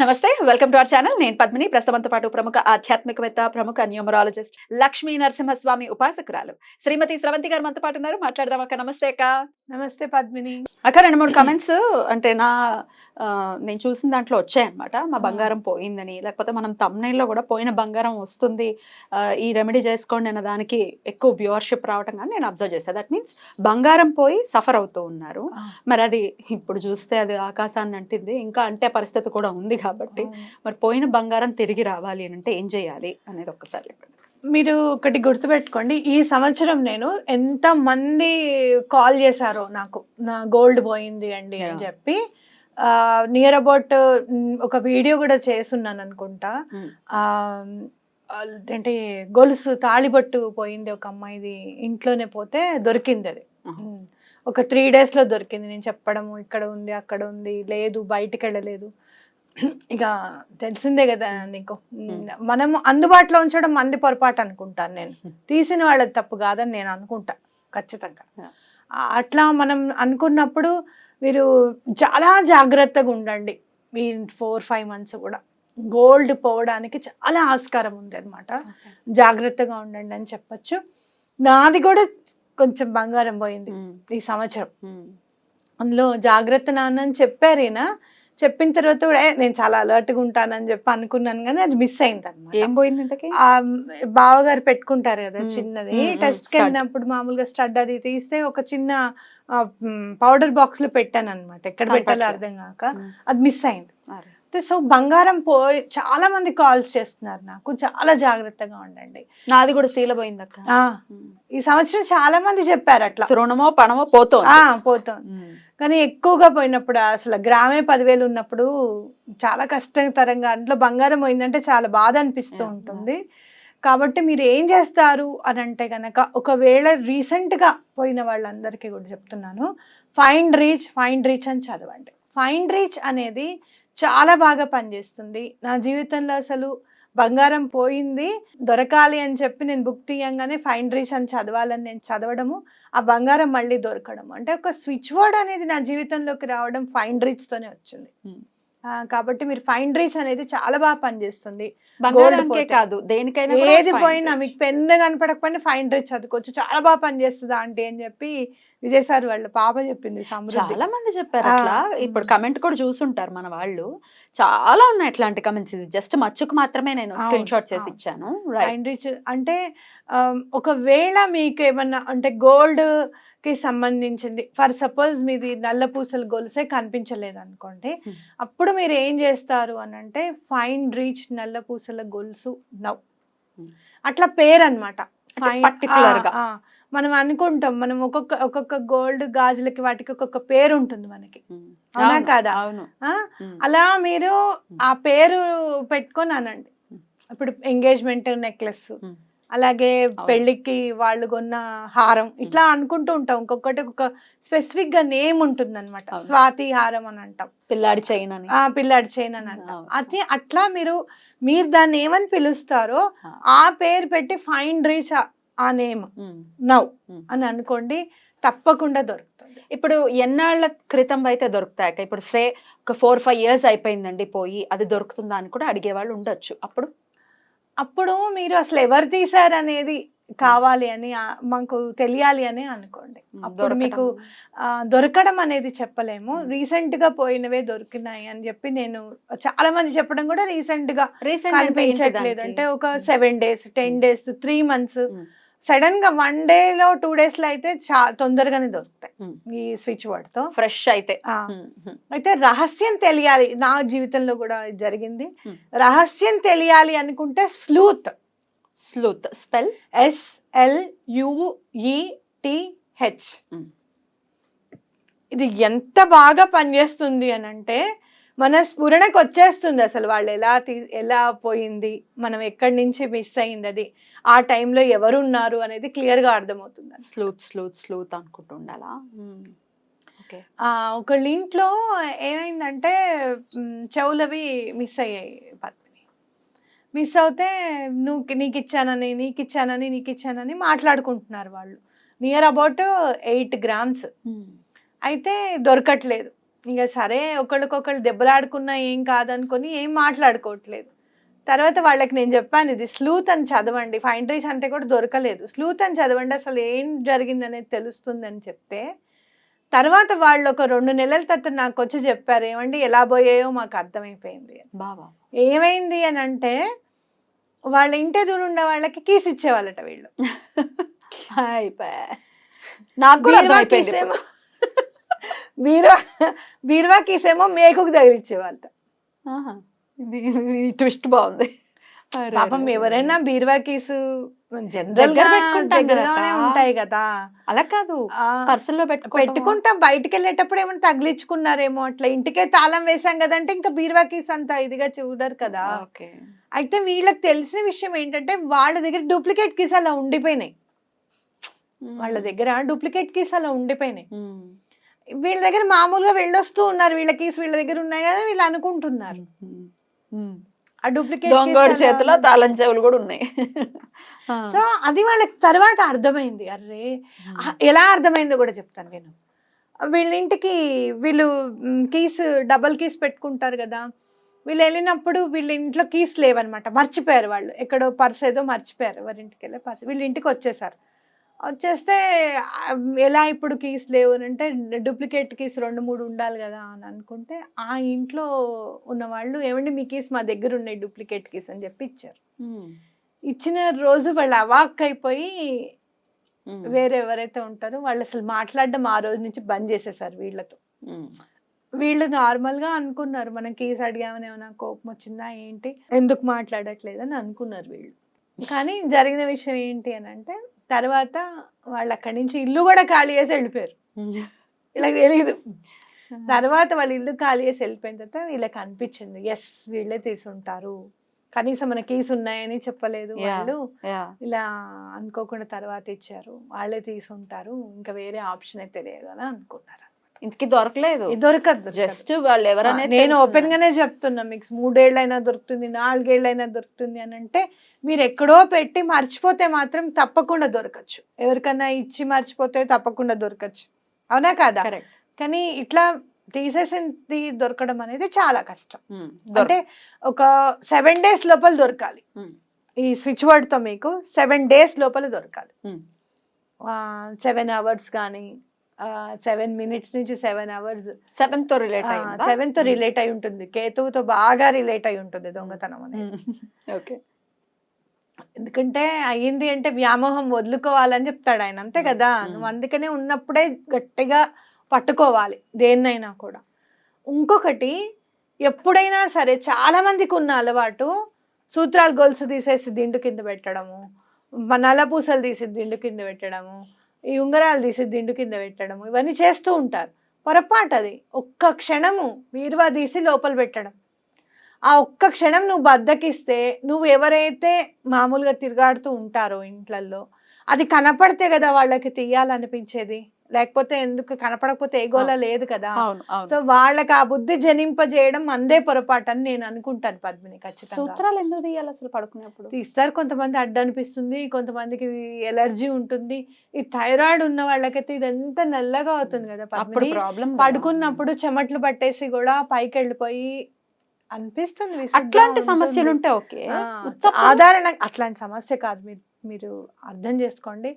నమస్తే welcome to our channel. నేను పద్మిని. ప్రస్తుతంతో పాటు ప్రముఖ ఆధ్యాత్మికవేత్త ప్రముఖ న్యూమరాలజిస్ట్ లక్ష్మీ నరసింహస్వామి ఉపాసకురాలు శ్రీమతి స్రవంతి గారు మనతో పాటు ఉన్నారు. మాట్లాడదాం అక్క. నమస్తే అక్క. నమస్తే పద్మిని. అక్క రెండు మూడు కమెంట్స్ అంటే నా నేను చూసిన దాంట్లో వచ్చాయన్నమాట. మా బంగారం పోయిందని. లేకపోతే మనం తమ్నైల్లో కూడా పోయిన బంగారం వస్తుంది. ఈ రెమెడీ చేసుకోండి అన్న దానికి ఎక్కువ వ్యూవర్షిప్ రావటం కానీ నేను అబ్జర్వ్ చేశాను దట్ మీన్స్ బంగారం పోయి సఫర్ అవుతూ ఉన్నారు. మరి అది ఇప్పుడు చూస్తే అది ఆకాశాన్ని అంటింది. ఇంకా అంటే పరిస్థితి కూడా ఉంది కాబట్టి మరి పోయిన బంగారం తిరిగి రావాలి అని అంటే ఏం చేయాలి అనేది ఒక్కసారి చెప్పండి. మీరు ఒకటి గుర్తుపెట్టుకోండి ఈ సంవత్సరం నేను ఎంత మంది కాల్ చేశారో నాకు నా గోల్డ్ పోయింది అండి అని. చెప్పి నియర్ అబౌట్ ఒక వీడియో కూడా చేస్తున్నాను అనుకుంటా అంటే గొలుసు తాళిబట్టు పోయింది ఒక అమ్మాయిది ఇంట్లోనే పోతే దొరికింది అది. ఒక త్రీ డేస్లో దొరికింది నేను చెప్పడము ఇక్కడ ఉంది అక్కడ ఉంది లేదు బయటికి వెళ్ళలేదు ఇక తెలిసిందే కదా నీకు. మనం అందుబాటులో ఉంచడం మంది పొరపాటు అనుకుంటాను నేను. తీసిన వాళ్ళది తప్పు కాదని నేను అనుకుంటా ఖచ్చితంగా. అట్లా మనం అనుకున్నప్పుడు మీరు చాలా జాగ్రత్తగా ఉండండి. ఈ ఫోర్ ఫైవ్ మంత్స్ కూడా. గోల్డ్ పోవడానికి చాలా ఆస్కారం ఉంది అనమాట జాగ్రత్తగా ఉండండి అని చెప్పొచ్చు. నాది కూడా కొంచెం బంగారం పోయింది ఈ సంవత్సరం. అందులో జాగ్రత్త నాన్న అని చెప్పారు ఈయన. చెప్పిన తర్వాత కూడా "ఏ, నేను చాలా అలర్ట్గా ఉంటానని చెప్పి అనుకున్నాను కానీ అది మిస్ అయింది అనమాట పోయింది ఇంతకి? బావగారు పెట్టుకుంటారు కదా మ్మ్. చిన్నది. మ్మ్, మ్మ్, టెస్ట్కి stud. వెళ్ళినప్పుడు మామూలుగా స్టడ్ అది తీస్తే ఒక చిన్న పౌడర్ బాక్స్లో పెట్టాను అనమాట ఎక్కడ పెట్టాలో. అర్థం కాక అది మిస్ అయింది. అరే. అయితే సో బంగారం పోయి చాలా మంది కాల్స్ చేస్తున్నారు నాకు. చాలా జాగ్రత్తగా ఉండండి. నాది కూడా శీల పోయింది అక్క ఆ ఈ సంవత్సరం చాలా మంది చెప్పారు అట్లా. తృణమో పణమో పోతుంది. ఆ పోతుంది. కానీ ఎక్కువగా పోయినప్పుడు అసలు గ్రామే పదివేలు ఉన్నప్పుడు చాలా కష్టతరంగా అందులో బంగారం పోయిందంటే చాలా బాధ అనిపిస్తూ. ఉంటుంది. కాబట్టి మీరు ఏం చేస్తారు అని అంటే కనుక ఒకవేళ recent గా పోయిన వాళ్ళందరికీ కూడా చెప్తున్నాను. ఫైండ్ రీచ్ ఫైండ్ రీచ్ అని చదవండి. ఫైండ్ రీచ్ అనేది చాలా బాగా పనిచేస్తుంది. నా జీవితంలో అసలు బంగారం పోయింది దొరకాలి అని చెప్పి నేను బుక్ తీయంగానే ఫైండ్ రీచ్ అని చదవాలని నేను చదవడము ఆ బంగారం మళ్ళీ దొరకడం అంటే ఒక స్విచ్ వర్డ్ అనేది నా జీవితంలోకి రావడం ఫైండ్ రీచ్ తోనే వచ్చింది. కాబట్టి మీరు ఫైండ్ రీచ్ అనేది చాలా బాగా పనిచేస్తుంది. కాదు దేనికైనా ఏది పోయినా. మీకు పెన్ను కనపడకపోయినా ఫైండ్ రీచ్ చదువుకోవచ్చు. చాలా బాగా పనిచేస్తుంది ఆంటీ అని చెప్పి విజయ్ సార్ వాళ్ళ పాప చెప్పింది చాలా మంది చెప్పారు అట్లా. ఇప్పుడు కమెంట్ కూడా చూసుంటారు మన వాళ్ళు. చాలా ఉన్నాయి ఇట్లాంటి కమెంట్స్ ఇది జస్ట్ మచ్చుకు మాత్రమే నేను స్క్రీన్ షాట్ చేసి. ఇచ్చాను ఫైండ్ రీచ్ అంటే ఒకవేళ మీకు ఏమన్నా అంటే గోల్డ్ కి సంబంధించింది. ఫర్ సపోజ్ మీది నల్ల పూసల గొలుసే కనిపించలేదు అనుకోండి Hmm. అప్పుడు మీరు ఏం చేస్తారు అని అంటే ఫైండ్ రీచ్ నల్ల పూసల గొలుసు నవ్ Hmm. అట్లా పేరు అనమాట. మనం అనుకుంటాం మనం ఒక్కొక్క ఒక్కొక్క గోల్డ్ గాజులకి వాటికి ఒక్కొక్క పేరు ఉంటుంది మనకి. అవునా అవును, కాదా? అలా మీరు ఆ పేరు పెట్టుకొని అనండి. Hmm. ఇప్పుడు ఎంగేజ్మెంట్ నెక్లెస్ అలాగే పెళ్ళికి వాళ్ళు కొన్న హారం ఇట్లా అనుకుంటూ ఉంటాం. ఒక్కొక్కటి ఒక్కొక్క స్పెసిఫిక్గా నేమ్ ఉంటుంది అనమాట. స్వాతి హారం అని అంటాం. పిల్లాడి చైన్ అని. ఆ పిల్లాడి చైన్ అని అంటాం. అది అట్లా మీరు మీరు దాన్ని ఏమని పిలుస్తారో ఆ. పేరు పెట్టి find reach a name. Now. అని అనుకోండి తప్పకుండా దొరుకుతుంది. ఇప్పుడు ఎన్నాళ్ళ క్రితం అయితే దొరుకుతాయి ఇప్పుడు సే ఒక ఫోర్ ఫైవ్ ఇయర్స్ అయిపోయిందండి పోయి అది దొరుకుతుందా అని కూడా అడిగేవాళ్ళు ఉండొచ్చు. అప్పుడు? అప్పుడు మీరు అసలు ఎవరు తీశారు అనేది కావాలి అని మాకు తెలియాలి అని అనుకోండి అప్పుడు. మీకు దొరకడం అనేది చెప్పలేము. రీసెంట్గా పోయినవే దొరికినాయి అని చెప్పి నేను చాలా మంది చెప్పడం కూడా రీసెంట్గా కనిపించట్లేదు? అంటే ఒక. Seven days ten. Days three months. సడన్గా వన్ డే లో టూ డేస్లో అయితే చా తొందరగానే దొరుకుతాయి. Hmm. ఈ స్విచ్ వర్డ్తో. ఫ్రెష్ అయితే. ఉమ్, ఉమ్. అయితే రహస్యం తెలియాలి. నా జీవితంలో కూడా జరిగింది. Hmm. రహస్యం తెలియాలి అనుకుంటే sleuth sleuth spell S L U E T H Mm. ఇది ఎంత బాగా పనిచేస్తుంది అని అంటే మన స్ఫురణకు వచ్చేస్తుంది అసలు వాళ్ళు ఎలా తీ ఎలా పోయింది మనం ఎక్కడి నుంచి మిస్ అయింది అది ఆ టైంలో ఎవరున్నారు అనేది క్లియర్గా అర్థమవుతుంది స్లూత్ స్లూత్ స్లూత్ అనుకుంటూ ఉండాలా ఓకే. ఆ, ఒకళ్ళ ఇంట్లో ఏమైందంటే చెవులవి మిస్ అయ్యాయి పద్మిని. మిస్ అవుతే నువ్వు నీకు ఇచ్చానని నీకు ఇచ్చానని నీకు ఇచ్చానని మాట్లాడుకుంటున్నారు వాళ్ళు. నియర్ అబౌట్ ఎయిట్ గ్రామ్స్ అయితే దొరకట్లేదు. ఇక సరే ఒకళ్ళకొకళ్ళు దెబ్బలాడుకున్నా ఏం కాదనుకొని ఏం మాట్లాడుకోవట్లేదు. తర్వాత వాళ్ళకి నేను చెప్పాను ఇది స్లూత్ అని చదవండి. ఫైన్ రీచ్ అంటే కూడా దొరకలేదు. స్లూత్ అని చదవండి అసలు ఏం జరిగిందనేది తెలుస్తుంది అని చెప్తే తర్వాత వాళ్ళు ఒక రెండు నెలల తర్వాత నాకు వచ్చి చెప్పారు ఏమండి ఎలా పోయాయో మాకు అర్థమైపోయింది. బాబా ఏమైంది అని అంటే వాళ్ళ ఇంటి ఎదురు ఉండే వాళ్ళకి కీస్ ఇచ్చేవాళ్ళట వీళ్ళు. అయిపోయా నాకు కూడా బీరువా బీరువా కీసేమో మేకుకు. ఇది ట్విస్ట్ బాగుంది. పాపం ఎవరైనా బీరువా కీసు జనరల్గా దగ్గరలోనే. ఉంటాయి కదా. అలా కాదు పర్సన్లో పెట్టుకో పెట్టుకుంటాం బయటికి వెళ్ళేటప్పుడు ఏమైనా తగిలించుకున్నారేమో అట్లా. ఇంటికే తాళం వేసాం కదంటే ఇంకా బీరువా కీస్ అంత ఇదిగా చూడరు కదా. అయితే వీళ్ళకి తెలిసిన విషయం ఏంటంటే వాళ్ళ దగ్గర డూప్లికేట్ కీస్ అలా ఉండిపోయినాయి. వాళ్ళ దగ్గర డూప్లికేట్ కీస్ అలా ఉండిపోయినాయి. వీళ్ళ దగ్గర మామూలుగా వెళ్ళొస్తూ ఉన్నారు. వీళ్ళ కీస్ వీళ్ళ దగ్గర ఉన్నాయి కదా వీళ్ళు అనుకుంటున్నారు. ఆ డూప్లికేట్ దొంగోడి చేతిలో తాళం చెవులు కూడా ఉన్నాయి. సో అది వాళ్ళకి తర్వాత అర్థమైంది. అరే ఎలా అర్థమైందో కూడా చెప్తాను నేను. వీళ్ళ ఇంటికి వీళ్ళు కీస్ డబల్ కీస్ పెట్టుకుంటారు కదా. వీళ్ళు వెళ్ళినప్పుడు వీళ్ళ ఇంట్లో కీస్ లేవన్నమాట. మర్చిపోయారు వాళ్ళు. ఎక్కడో పర్స్ ఏదో మర్చిపోయారు. ఎవరి ఇంటికి వెళ్ళే పర్స్ వీళ్ళ ఇంటికి వచ్చేసారు. వచ్చేస్తే ఎలా ఇప్పుడు కీస్ లేవు అని అంటే డూప్లికేట్ కీస్ రెండు మూడు ఉండాలి కదా అని అనుకుంటే ఆ ఇంట్లో ఉన్న వాళ్ళు ఏమండి మీ కీస్ మా దగ్గర ఉన్నాయి డూప్లికేట్ కీస్ అని చెప్పి ఇచ్చారు. ఇచ్చిన రోజు వాళ్ళు అవాక్ అయిపోయి. వేరే ఎవరైతే ఉంటారో వాళ్ళు అసలు మాట్లాడడం ఆ రోజు నుంచి బంద్ చేసేసారు వీళ్ళతో. వీళ్ళు నార్మల్గా అనుకున్నారు మనం కేసు అడిగామని ఏమైనా కోపం వచ్చిందా ఏంటి ఎందుకు మాట్లాడట్లేదు అని అనుకున్నారు వీళ్ళు కానీ జరిగిన విషయం ఏంటి అని అంటే తర్వాత వాళ్ళు అక్కడి నుంచి ఇల్లు కూడా ఖాళీ చేసి వెళ్ళిపోయారు. వీళ్ళకి తెలియదు తర్వాత వాళ్ళు ఇల్లు ఖాళీ చేసి వెళ్ళిపోయిన తర్వాత వీళ్ళకి అనిపించింది ఎస్ వీళ్ళే తీసుంటారు. కనీసం మన కేసు ఉన్నాయని చెప్పలేదు. వాళ్ళు. ఇలా అనుకోకుండా తర్వాత ఇచ్చారు. వాళ్ళే తీసుంటారు. ఇంకా వేరే ఆప్షన్ అయితే లేదు అని అనుకున్నారు? ఇంతకీ దొరకలేదు. దొరకదు. జస్ట్ వాళ్ళు ఎవరనే నేను ఓపెన్ గానే చెప్తున్నా మీకు మూడేళ్ళైనా దొరుకుతుంది నాలుగేళ్ళైనా దొరుకుతుంది అని అంటే మీరు ఎక్కడో పెట్టి మర్చిపోతే మాత్రం తప్పకుండా దొరకచ్చు. ఎవరికన్నా ఇచ్చి మర్చిపోతే తప్పకుండా దొరకచ్చు. అవునా కాదా? కానీ ఇట్లా తీసేసింది దొరకడం అనేది చాలా కష్టం. అంటే ఒక సెవెన్ డేస్ లోపల దొరకాలి. ఈ స్విచ్ వర్డ్తో మీకు సెవెన్ డేస్ లోపల దొరకాలి. సెవెన్ అవర్స్ కానీ సెవెన్ మినిట్స్ నుంచి సెవెన్ అవర్స్ సెవెన్తో రిలేట్ సెవెన్తో రిలేట్ అయి ఉంటుంది. కేతువుతో బాగా రిలేట్ అయి ఉంటుంది దొంగతనం అనేది. ఓకే ఎందుకంటే అయ్యింది అంటే వ్యామోహం వదులుకోవాలని చెప్తాడు ఆయన. అంతే కదా? Hmm. నువ్వు అందుకనే ఉన్నప్పుడే గట్టిగా పట్టుకోవాలి దేన్నైనా కూడా. ఇంకొకటి ఎప్పుడైనా సరే చాలా మందికి ఉన్న అలవాటు సూత్రాలు గొలుసు తీసేసి దిండు కింద పెట్టడము నల్లపూసలు తీసి దిండు కింద పెట్టడము ఈ ఉంగరాలు తీసి దిండు కింద పెట్టడము ఇవన్నీ చేస్తూ ఉంటారు. పొరపాటు అది. ఒక్క క్షణము వీరువా తీసి లోపల పెట్టడం. ఆ ఒక్క క్షణం నువ్వు బద్దకిస్తే నువ్వు ఎవరైతే మామూలుగా తిరగాడుతూ ఉంటారో ఇంట్లల్లో అది కనపడితే కదా వాళ్ళకి తీయాలనిపించేది? లేకపోతే ఎందుకు కనపడకపోతే ఏ గోల లేదు కదా. సో వాళ్ళకి ఆ బుద్ధి జనింపజేయడం అందే పొరపాటు అని నేను అనుకుంటాను పద్మిని ఖచ్చితంగా. సూత్రాలు ఎందుకు తీయాలి అసలు పడుకునేప్పుడు? తీస్తారు కొంతమంది అడ్డు అనిపిస్తుంది కొంతమందికి ఎలర్జీ ఉంటుంది. ఈ థైరాయిడ్ ఉన్న వాళ్ళకైతే ఇదంతా నల్లగా అవుతుంది కదా పద్మిని. పడుకున్నప్పుడు చెమట్లు పట్టేసి కూడా పైకి వెళ్ళిపోయి అనిపిస్తుంది అట్లాంటి. సమస్యలు ఉంటే ఓకే. ఆధారణ అట్లాంటి సమస్య కాదు. మీరు మీరు అర్థం చేసుకోండి.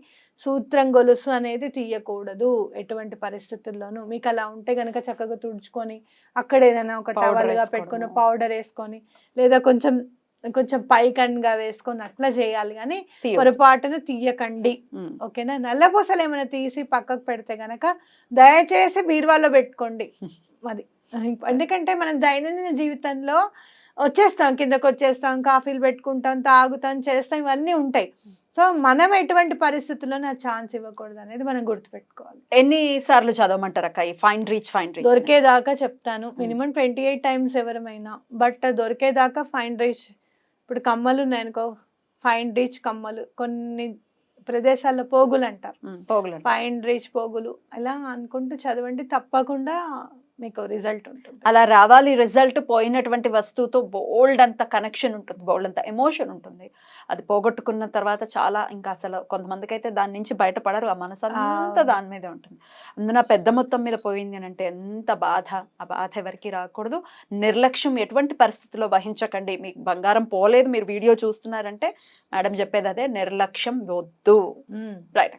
సూత్రం గొలుసు అనేది తీయకూడదు ఎటువంటి పరిస్థితుల్లోనూ. మీకు అలా ఉంటే గనక చక్కగా తుడుచుకొని అక్కడ ఏదైనా ఒక Powder టవల్గా వేసుకోవడము. పెట్టుకొని పౌడర్ వేసుకొని లేదా కొంచెం కొంచెం పైకన్గా వేసుకొని అట్లా చేయాలి. కానీ. పొరపాటున తీయకండి. ఓకేనా? నల్లపూసలు ఏమైనా తీసి పక్కకు పెడితే గనక దయచేసి బీరువాలో పెట్టుకోండి. అది. ఎందుకంటే మనం దైనందిన జీవితంలో వచ్చేస్తాం కిందకు వచ్చేస్తాం కాఫీలు పెట్టుకుంటాం తాగుతాం చేస్తాం ఇవన్నీ ఉంటాయి. సో మనం ఎటువంటి పరిస్థితుల్లో నా ఛాన్స్ ఇవ్వకూడదు అనేది మనం గుర్తుపెట్టుకోవాలి. ఎన్ని సార్లు చదవమంటారు అక్క ఈ ఫైన్ రీచ్ ఫైన్ రీచ్ దొరికేదాకా చెప్తాను. మినిమం ట్వంటీ ఎయిట్ టైమ్స్ ఎవరమైనా. బట్ దొరికేదాకా ఫైన్ రీచ్ ఇప్పుడు కమ్మలు ఉన్నాయనుకో ఫైన్ రీచ్ కమ్మలు. కొన్ని ప్రదేశాల్లో పోగులు అంటారు. పోగులండి ఫైన్ రీచ్ పోగులు. అలా అనుకుంటూ చదవండి. తప్పకుండా మీకు రిజల్ట్ ఉంటుంది. అలా రావాలి రిజల్ట్ పోయినటువంటి వస్తువుతో బోల్డ్ అంత కనెక్షన్ ఉంటుంది బోల్డ్ అంత ఎమోషన్ ఉంటుంది. అది పోగొట్టుకున్న తర్వాత చాలా ఇంకా అసలు కొంతమందికి అయితే దాని నుంచి బయటపడరు ఆ మనసు అంతా. దాని మీదే ఉంటుంది. అందున పెద్ద మొత్తం మీద పోయింది అని అంటే ఎంత బాధ ఆ బాధ ఎవరికి రాకూడదు. నిర్లక్ష్యం ఎటువంటి పరిస్థితిలో వహించకండి. మీకు బంగారం పోలేదు మీరు వీడియో చూస్తున్నారంటే మేడం చెప్పేది అదే నిర్లక్ష్యం వద్దు. రైట్